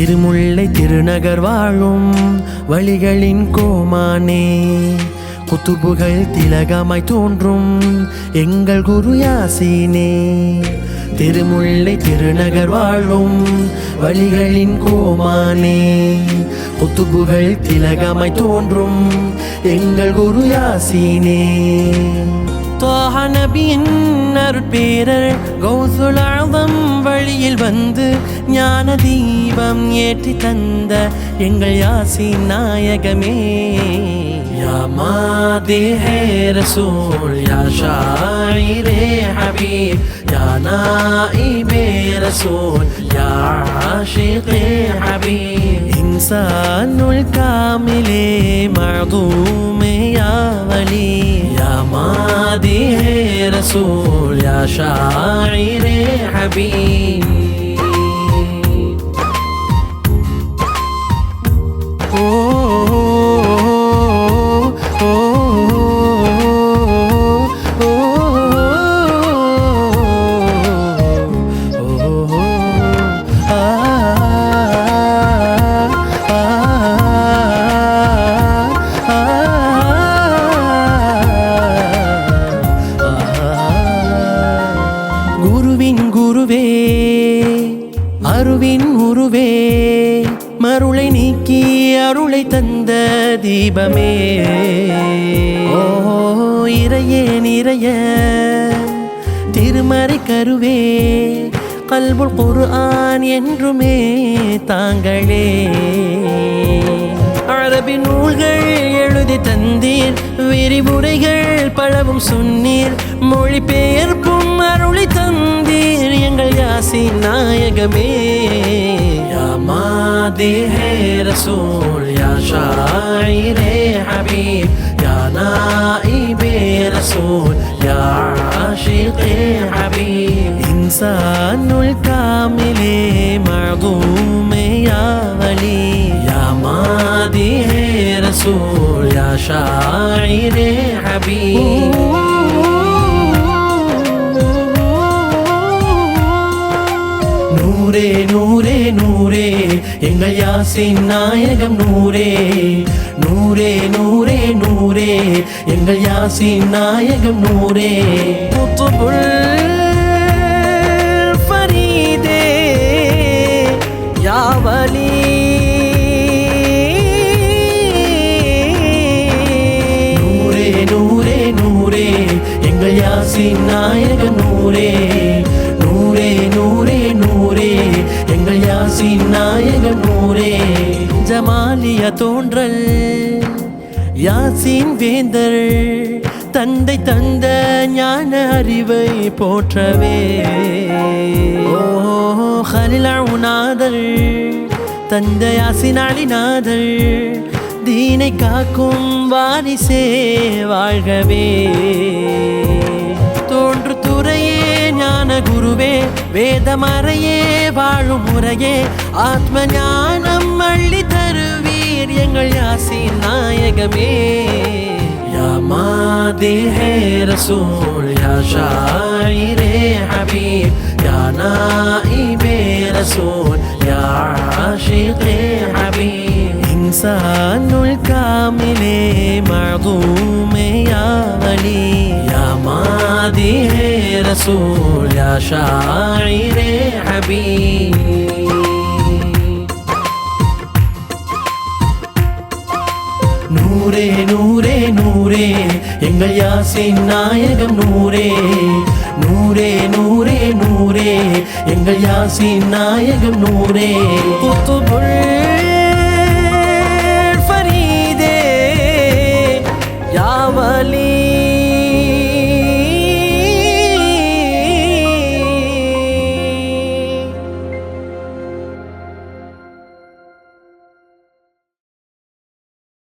திருமுல்லை திருநகர் வாழும் வழிகளின் கோமானே. குத்துபுகள் திலகமாய் தோன்றும் எங்கள் குரு யாசினே. திருமுல்லை திருநகர் வாழும் வழிகளின் கோமானே. குத்துபுகள் திலகமாய் தோன்றும் எங்கள் குரு யாசினே. தாஹ நபியின் அருட்பேரர் கௌசுல் ஆதம் வழியில் வந்து ஞான தீபம் ஏற்றி தந்த எங்கள் யாசி நாயகமே யா மாதே ரசூல் யா ஷாயிரே ஹபீப் யா நாயிபே ரசூல் யா ஆஷிகே ஹபீப் إنسان الكامل معظوم يا ولي يا مادي رسول يا شاعر حبيب அருவின் உருவே மருளை நீக்கி அருளை தந்த தீபமே. ஓ இறையே நிறைய திருமறை கருவே கல்புல் குர்ஆன் என்றுமே தாங்களே. அரபி நூல்கள் எழுதி தந்தீர் விரிவுரைகள் பலவும் சொன்னீர் மொழிபெயர்ப்பும் அருளி தந்தீர் எங்கள் யாசின் நாயகமே. யா மாதே ஹே ரசூல் யா ஷாயிரே ஹபீப் யா நாயிபே ரசூல் யா ஆஷிகே ஹபீப் இன்சானுல் காமிலே மஅதூமே யா வலி யா மாதி ஹே ரசூல் யா ஷாயிரே ஹபீப் நூரே நூரே நூரே எங்கள் யாசின் நாயகம் நூரே நூரே நூரே நூரே எங்கள் யாசின் நாயகம் நூரே ஃபரீதே யாவலி. நூரே நூரே நூரே எங்கள் யாசின் நாயகம் நூரே எங்கள் யாசின் நாயகம் ஜமாலிய தோன்றல். யாசின் வேந்தர் தந்தை தந்த ஞான அறிவை போற்றவே. ஓ ஹலிலா உனாதல் தந்த யாசின் அழிநாதல் தீனை காக்கும் வாரிசே வாழ்கவே. வேதமறையே வாழும் முறையே. ஆத்ம ஞானம் அள்ளி தருவீர் எங்கள் யாசின் நாயகமே. யா மாதே ஹே ரசூல் யா ஷாயிரே ஹபீப் யா நாயிபே ரசூல் யா ஆஷிகே ஹபீப். இன்சானுல் காமிலே மஅதூமே யா வலி யா மாதி ஹே يا யா حبيب. ஹபீப் நூரே நூரே நூரே எங்கள் யாசின் நாயகம் நூரே நூரே நூரே நூரே எங்கள் யாசின் நாயகம் நூரே புத்துபுள்